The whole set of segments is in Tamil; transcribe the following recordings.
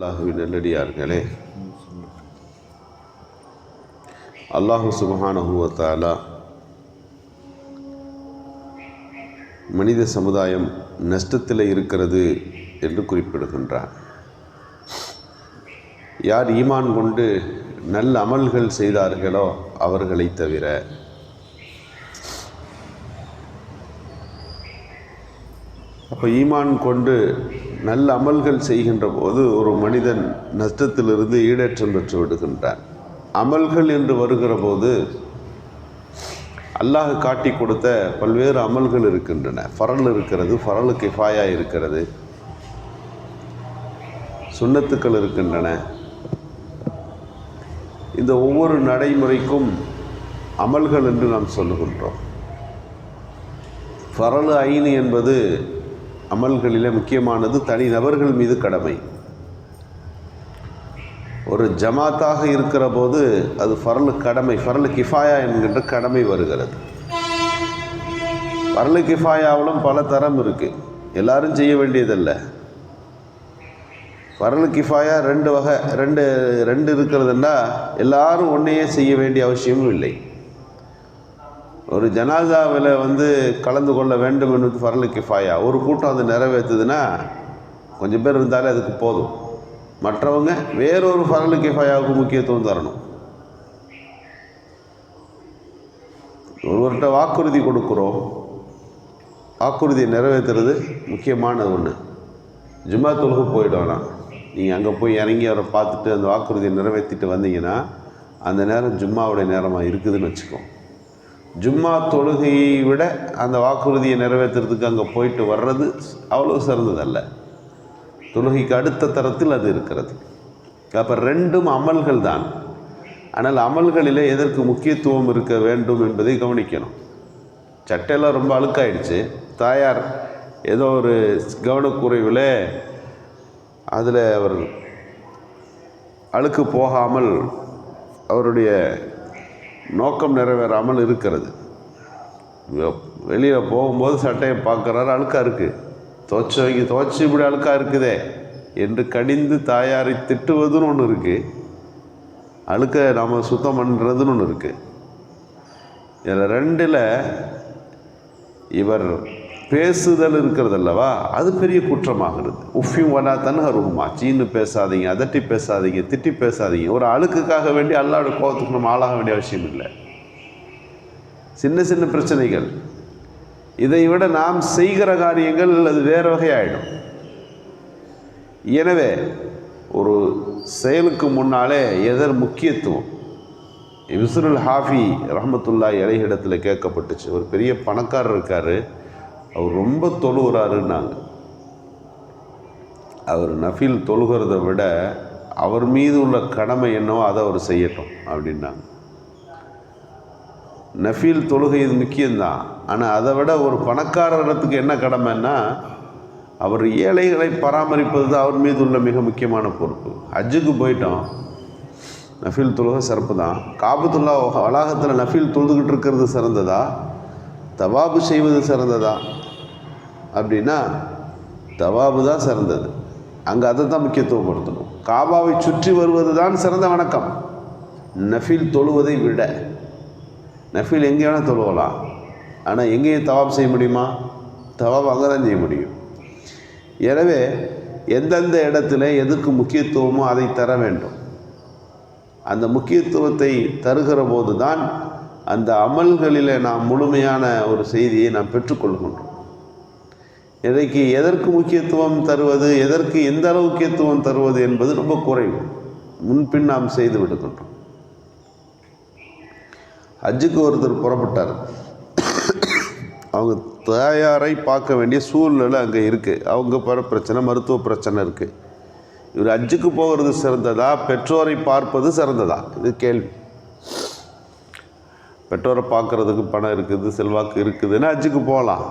அல்லாஹுவின் நல்லடியார்களே அல்லாஹு சுபஹானஹுவத்தாலா மனித சமுதாயம் நஷ்டத்தில் இருக்கிறது என்று குறிப்பிடுகின்றார் யார் ஈமான் கொண்டு நல்ல அமல்கள் செய்தார்களோ அவர்களை தவிர அப்போ ஈமான் கொண்டு நல்ல அமல்கள் செய்கின்ற போது ஒரு மனிதன் நஷ்டத்திலிருந்து ஈடேற்றம் பெற்று விடுகின்றான். அமல்கள் என்று வருகிற போது அல்லாஹ் காட்டி கொடுத்த பல்வேறு அமல்கள் இருக்கின்றன. ஃபரல் இருக்கிறது ஃபரலு கிஃபாயா இருக்கிறது. சுண்ணத்துக்கள் இருக்கின்றன. இந்த ஒவ்வொரு நடைமுறைக்கும் அமல்கள் என்று நாம் சொல்லுகின்றோம். ஃபரலு ஐனு என்பது அமல்களில் முக்கியமானது தனி நபர்கள் மீது கடமை. ஒரு ஜமாத்தாக இருக்கிற போது அது ஃபரலு கடமை ஃபரலு கிஃபாயா என்கின்ற கடமை வருகிறது. ஃபரலு கிஃபாயாவிலும் பல தரம் இருக்குது எல்லாரும் செய்ய வேண்டியதல்ல. ஃபரலு கிஃபாயா ரெண்டு வகை ரெண்டு ரெண்டு இருக்கிறதுன்னா எல்லாரும் ஒன்றையே செய்ய வேண்டிய அவசியமும் இல்லை. ஒரு ஜனாதாவில் வந்து கலந்து கொள்ள வேண்டும் என்பது ஃபரலு கிஃபாயா. ஒரு கூட்டம் அது நிறைவேற்றுதுன்னா கொஞ்சம் பேர் இருந்தாலே அதுக்கு போதும். மற்றவங்க வேறொரு ஃபரலு கிஃபாயாவுக்கு முக்கியத்துவம் தரணும். ஒருவர்கிட்ட வாக்குறுதி கொடுக்குறோம். வாக்குறுதியை நிறைவேற்றுறது முக்கியமான ஒன்று ஜும்மா தொழுகு போயிடும்னா நீங்கள் அங்கே போய் இறங்கி அவரை பார்த்துட்டு அந்த வாக்குறுதியை நிறைவேற்றிட்டு வந்தீங்கன்னா அந்த நேரம் ஜும்மாவுடைய நேரமாக இருக்குதுன்னு வச்சுக்கோங்க. ஜும்மா தொழுகையை விட அந்த வாக்குறுதியை நிறைவேற்றுறதுக்கு அங்கே போயிட்டு வர்றது அவ்வளோ சிறந்ததல்ல. தொழுகைக்கு அடுத்த தரத்தில் அது இருக்கிறது. அப்போ ரெண்டும் அமல்கள் தான். ஆனால் அமல்களிலே எதற்கு முக்கியத்துவம் இருக்க வேண்டும் என்பதை கவனிக்கணும். சட்டையெல்லாம் ரொம்ப அழுக்காயிடுச்சு. தாயார் ஏதோ ஒரு கவனக்குறைவில் அதில் அவர் அழுக்கு போகாமல் அவருடைய நோக்கம் நிறைவேறாமல் இருக்கிறது. வெளியில் போகும்போது சட்டையை பார்க்குறாரு அழுக்காக இருக்குது துவச்சி வைக்க துவச்சி இப்படி அழுக்காக இருக்குதே என்று கடிந்து தாயாரை திட்டுவதுன்னு ஒன்று இருக்குது அழுக்க நாம் சுத்தம் பண்ணுறதுன்னு ஒன்று இருக்குது இதில் ரெண்டில் இவர் பேசுதல் இருக்கிறது அல்லவா அது பெரிய குற்றமாகிறது. உஃபியும் வலா தன்ஹருமா சீன்னு பேசாதீங்க அதட்டி பேசாதீங்க திட்டி பேசாதீங்க. ஒரு அழுக்குக்காக வேண்டி அல்லாவோட கோபத்துக்கு நம்ம ஆளாக வேண்டிய அவசியம் இல்லை. சின்ன சின்ன பிரச்சனைகள். இதை விட நாம் செய்கிற காரியங்கள் அது வேறு வகையாயிடும். எனவே ஒரு செயலுக்கு முன்னாலே எதர் முக்கியத்துவம்? விசுருல் ஹாஃபி ரஹமத்துல்லா இலையிடத்தில் கேட்கப்பட்டுச்சு. ஒரு பெரிய பணக்காரர் இருக்கார். அவர் ரொம்ப தொழுகிறாருன்னாங்க. அவர் நஃபீல் தொழுகிறத விட அவர் மீது உள்ள கடமை என்னவோ அதை அவர் செய்யட்டும் அப்படின்னாங்க. நஃபீல் தொழுகை இது முக்கியம்தான். ஆனால் அதை விட ஒரு பணக்காரத்துக்கு என்ன கடமைன்னா அவர் ஏழைகளை பராமரிப்பது தான் அவர் மீது உள்ள மிக முக்கியமான பொறுப்பு. ஹஜ்ஜுக்கு போயிட்டோம். நஃபீல் தொழுகை சிறப்பு தான். காபத்துல்லா வளாகத்தில் நஃபீல் தொழுதுகிட்டு இருக்கிறது சிறந்ததா? தவாபு செய்வது சிறந்ததா? அப்படின்னா தவாபு தான் சிறந்தது. அங்கே அதை தான் முக்கியத்துவப்படுத்தணும். காபாவை சுற்றி வருவது தான் சிறந்த வணக்கம். நஃபில் தொழுவதை விட. நஃபில் எங்கே வேணால் தொழுவலாம். ஆனால் எங்கேயும் தவாப் செய்ய முடியுமா? தவாப் அங்கே தான் செய்ய முடியும். எனவே எந்தெந்த இடத்துல எதுக்கு முக்கியத்துவமோ அதை தர வேண்டும். அந்த முக்கியத்துவத்தை தருகிற போது தான் அந்த அமல்களில் நாம் முழுமையான ஒரு செய்தியை நாம் பெற்றுக்கொள்கின்றோம். இன்றைக்கு எதற்கு முக்கியத்துவம் தருவது எதற்கு எந்த அளவு முக்கியத்துவம் தருவது என்பது ரொம்ப குறைவு. முன்பின் நாம் செய்து விடுகின்றோம். ஹஜ்ஜுக்கு ஒருத்தர் புறப்பட்டார். அவங்க தாயாரை பார்க்க வேண்டிய சூழ்நிலை அங்கே இருக்குது அவங்க பர பிரச்சனை மருத்துவ பிரச்சனை இருக்குது இவர் ஹஜ்ஜுக்கு போகிறது சிறந்ததா? பெற்றோரை பார்ப்பது சிறந்ததா? இது கேள்வி. பெற்றோரை பார்க்குறதுக்கு பணம் இருக்குது செல்வாக்கு இருக்குதுன்னு ஹஜ்ஜுக்கு போகலாம்.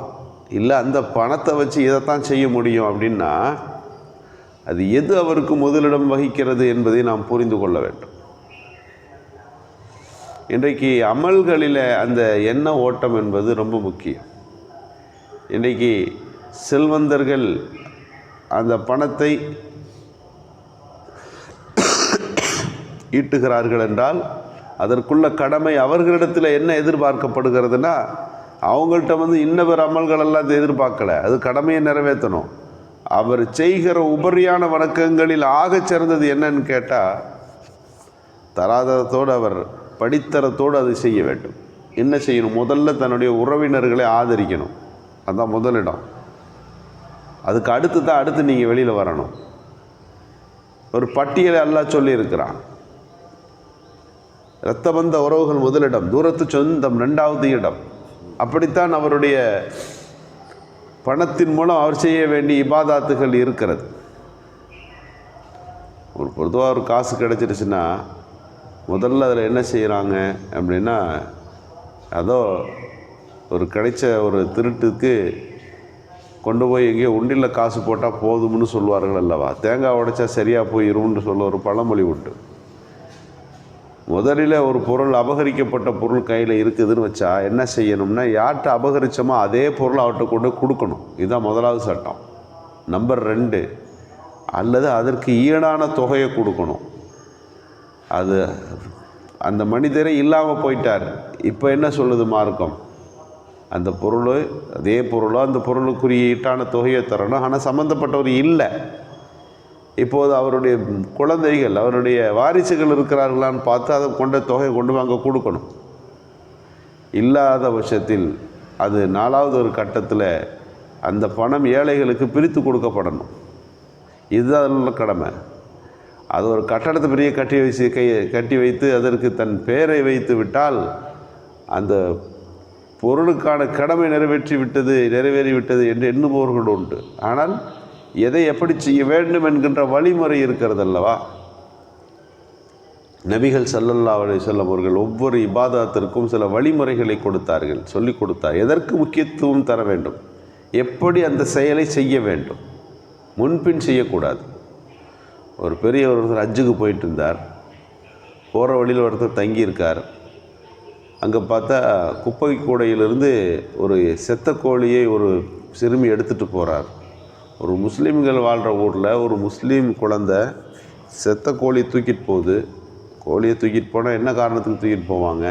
இல்லை அந்த பணத்தை வச்சு இதைத்தான் செய்ய முடியும் அப்படின்னா அது எது அவருக்கு முதலிடம் வகிக்கிறது என்பதை நாம் புரிந்து கொள்ள வேண்டும். இன்றைக்கு அமல்களில் அந்த எண்ண ஓட்டம் என்பது ரொம்ப முக்கியம். இன்றைக்கு செல்வந்தர்கள் அந்த பணத்தை ஈட்டுகிறார்கள் என்றால் அதற்குள்ள கடமை அவர்களிடத்தில் என்ன எதிர்பார்க்கப்படுகிறதுனா அவங்கள்ட்ட வந்து இன்னவர் அமல்கள் எல்லாம் எதிர்பார்க்கல. அது கடமையை நிறைவேற்றணும். அவர் செய்கிற உபரியான வணக்கங்களில் ஆகச் சிறந்தது என்னன்னு கேட்டால் தராதரத்தோடு அவர் படித்தரத்தோடு அதை செய்ய வேண்டும். என்ன செய்யணும்? முதல்ல தன்னுடைய உறவினர்களை ஆதரிக்கணும். அதுதான் முதலிடம். அதுக்கு அடுத்து தான் அடுத்து நீங்கள் வெளியில் வரணும். ஒரு பட்டியலை அல்லா சொல்லியிருக்கிறான். இரத்தபந்த உறவுகள் முதலிடம் தூரத்து சொந்தம் ரெண்டாவது இடம். அப்படித்தான் அவருடைய பணத்தின் மூலம் அவர் செய்ய வேண்டிய இபாதாத்துகள் இருக்கிறது. ஒரு பொதுவாக ஒரு காசு கிடச்சிருச்சுன்னா முதல்ல அதில் என்ன செய்கிறாங்க அப்படின்னா அதோ ஒரு கிடைச்ச ஒரு திருட்டுக்கு கொண்டு போய் எங்கேயோ உண்டியில் காசு போட்டால் போதும்னு சொல்லுவார்கள் அல்லவா? தேங்காய் உடைச்சா சரியாக போயிரும்னு சொல்ல ஒரு பழமொழி உண்டு. முதலில் ஒரு பொருள் அபகரிக்கப்பட்ட பொருள் கையில் இருக்குதுன்னு வச்சா என்ன செய்யணும்னா யார்கிட்ட அபகரித்தோமோ அதே பொருள் அவர்கிட்ட கொண்டு கொடுக்கணும். இதுதான் முதலாவது சட்டம். நம்பர் ரெண்டு அல்லது அதற்கு ஈடான தொகையை கொடுக்கணும். அது அந்த மனிதரே இல்லாமல் போயிட்டார். இப்போ என்ன சொல்லுது மார்க்கம்? அந்த பொருள் அதே பொருளோ அந்த பொருளுக்குரிய ஈட்டான தொகையை தரணும். ஆனால் சம்மந்தப்பட்டவர் இல்லை. இப்போது அவருடைய குழந்தைகள் அவருடைய வாரிசுகள் இருக்கிறார்களான்னு பார்த்து அதை கொண்ட தொகையை கொண்டு வாங்க கொடுக்கணும். இல்லாத பட்சத்தில் அது நாலாவது ஒரு கட்டத்தில் அந்த பணம் ஏழைகளுக்கு பிரித்து கொடுக்கப்படணும். இதுதான் அதில் கடமை. அது ஒரு கட்டடத்தை பெரிய கட்டி வச்சு கை கட்டி வைத்து அதற்கு தன் பெயரை வைத்து விட்டால் அந்த பொருளுக்கான கடமை நிறைவேற்றி விட்டது நிறைவேறிவிட்டது என்று எண்ணுபவர்கள் உண்டு. ஆனால் எதை எப்படி செய்ய வேண்டும் என்கின்ற வழிமுறை இருக்கிறது அல்லவா நபிகள் சல்லல்லா அலி செல்லம் அவர்கள் ஒவ்வொரு இபாதத்திற்கும் சில வழிமுறைகளை கொடுத்தார்கள். சொல்லிக் கொடுத்தார். எதற்கு முக்கியத்துவம் தர வேண்டும்? எப்படி அந்த செயலை செய்ய வேண்டும்? முன்பின் செய்யக்கூடாது. ஒரு பெரிய ஒருத்தர் அஜுக்கு போயிட்டு இருந்தார். போகிற வழியில் ஒருத்தர் தங்கியிருக்கார். அங்கே பார்த்தா குப்பை கூடையிலிருந்து ஒரு செத்த கோழியை ஒரு சிறுமி எடுத்துகிட்டு போகிறார் ஒரு முஸ்லீம்கள் வாழ்கிற ஊரில் ஒரு முஸ்லீம் குழந்தை செத்த கோழி தூக்கிட்டு போகுது. கோழியை தூக்கிட்டு போனால் என்ன காரணத்துக்கு தூக்கிட்டு போவாங்க?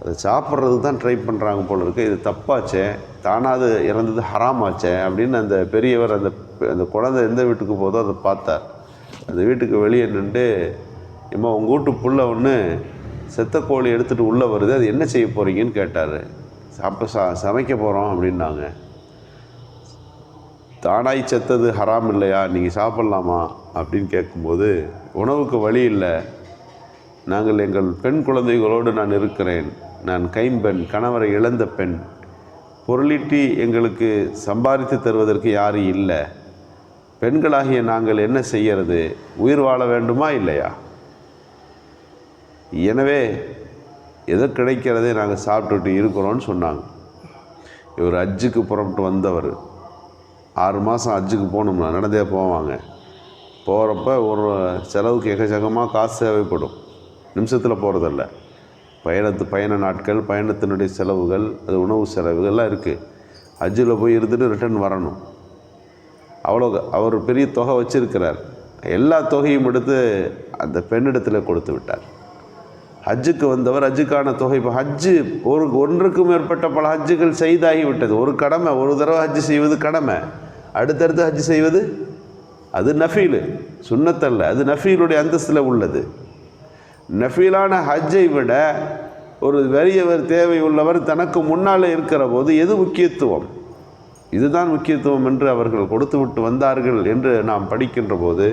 அதை சாப்பிட்றதுக்கு தான் ட்ரை பண்ணுறாங்க போல இருக்கு. இது தப்பாச்சே. தானாக அது இறந்தது ஹராமாச்சே அப்படின்னு அந்த பெரியவர் அந்த அந்த குழந்தை எந்த வீட்டுக்கு போதோ அதை பார்த்தார். அந்த வீட்டுக்கு வெளியே நின்று இம்மா உங்கள் வீட்டு புள்ள ஒன்று செத்த கோழி எடுத்துகிட்டு உள்ளே வருது. அது என்ன செய்ய போகிறீங்கன்னு கேட்டார். சாப்பிட்டு ச சமைக்க போகிறோம் அப்படின்னாங்க. தானாய் செத்தது ஹராம் இல்லையா? நீங்கள் சாப்பிட்லாமா? அப்படின்னு கேட்கும்போது உணவுக்கு வழி இல்லை. நாங்கள் எங்கள் பெண் குழந்தைகளோடு நான் இருக்கிறேன். நான் கைம்பெண் கணவரை இழந்த பெண். பொருளீட்டி எங்களுக்கு சம்பாதித்து தருவதற்கு யாரும் இல்லை. பெண்களாகிய நாங்கள் என்ன செய்யறது? உயிர் வாழ வேண்டுமா இல்லையா? எனவே எது கிடைக்கிறதே நாங்கள் சாப்பிட்டுட்டு இருக்கிறோன்னு சொன்னாங்க. இவர் அஜ்ஜுக்கு புறப்பட்டு வந்தவர். ஆறு மாதம் அஜ்ஜுக்கு போகணும்னா நடந்தே போவாங்க. போகிறப்ப ஒரு செலவுக்கு எக்கச்சக்கமாக காசு தேவைப்படும். நிமிஷத்தில் போகிறதில்ல பயணத்து பயண நாட்கள் பயணத்தினுடைய செலவுகள் அது உணவு செலவுகள்லாம் இருக்குது ஹஜ்ஜில் போய் இருந்துட்டு ரிட்டர்ன் வரணும். அவ்வளோ அவர் பெரிய தொகை வச்சிருக்கிறார். எல்லா தொகையும் எடுத்து அந்த பெண்ணிடத்தில் கொடுத்து விட்டார். ஹஜ்ஜுக்கு வந்தவர் ஹஜ்ஜுக்கான தொகை. இப்போ ஹஜ்ஜு ஒரு ஒன்றுக்கும் மேற்பட்ட பல ஹஜ்ஜுகள் செய்தாகிவிட்டது ஒரு கடமை ஒரு தடவை ஹஜ்ஜு செய்வது கடமை. அடுத்தடுத்து ஹஜ்ஜு செய்வது? அது நஃபீலு சுண்ணத்தல்ல. அது நஃபீலுடைய அந்தஸ்தில் உள்ளது. நஃபீலான ஹஜ்ஜை விட ஒரு வறியவர் தேவை உள்ளவர் தனக்கு முன்னால் இருக்கிற போது எது முக்கியத்துவம்? இதுதான் முக்கியத்துவம் என்று அவர்கள் கொடுத்து விட்டு வந்தார்கள் என்று நாம் படிக்கின்ற போது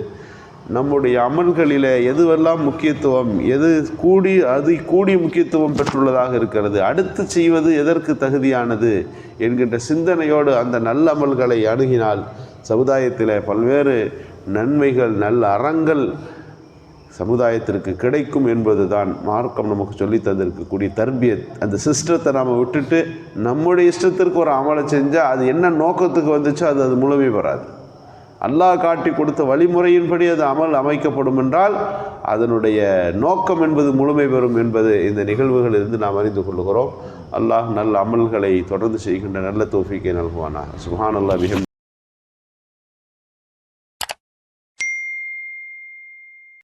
நம்முடைய அமல்களில் எதுவெல்லாம் முக்கியத்துவம் எது கூடி அது கூடி முக்கியத்துவம் பெற்றுள்ளதாக இருக்கிறது அடுத்து செய்வது எதற்கு தகுதியானது என்கின்ற சிந்தனையோடு அந்த நல்ல அமல்களை அணுகினால் சமுதாயத்தில் பல்வேறு நன்மைகள் நல்ல அறங்கள் சமுதாயத்திற்கு கிடைக்கும் என்பது தான் மார்க்கம் நமக்கு சொல்லி தந்திருக்கக்கூடிய தர்பியத். அந்த சிஸ்டத்தை நாம் விட்டுட்டு நம்முடைய இஷ்டத்திற்கு ஒரு அமலை செஞ்சால் அது என்ன நோக்கத்துக்கு வந்துச்சோ அது அது முழுமை பெறாது அல்லாஹ் காட்டி கொடுத்த வழிமுறையின்படி அது அமல் அமைக்கப்படும் என்றால் அதனுடைய நோக்கம் என்பது முழுமை பெறும் என்பது இந்த நிகழ்வுகளிலிருந்து நாம் அறிந்து கொள்கிறோம் அல்லாஹ் நல்ல அமல்களை தொடர்ந்து செய்கின்ற நல்ல தோஃபிக்கை நல்குவானா சுஹான் அல்லா மிக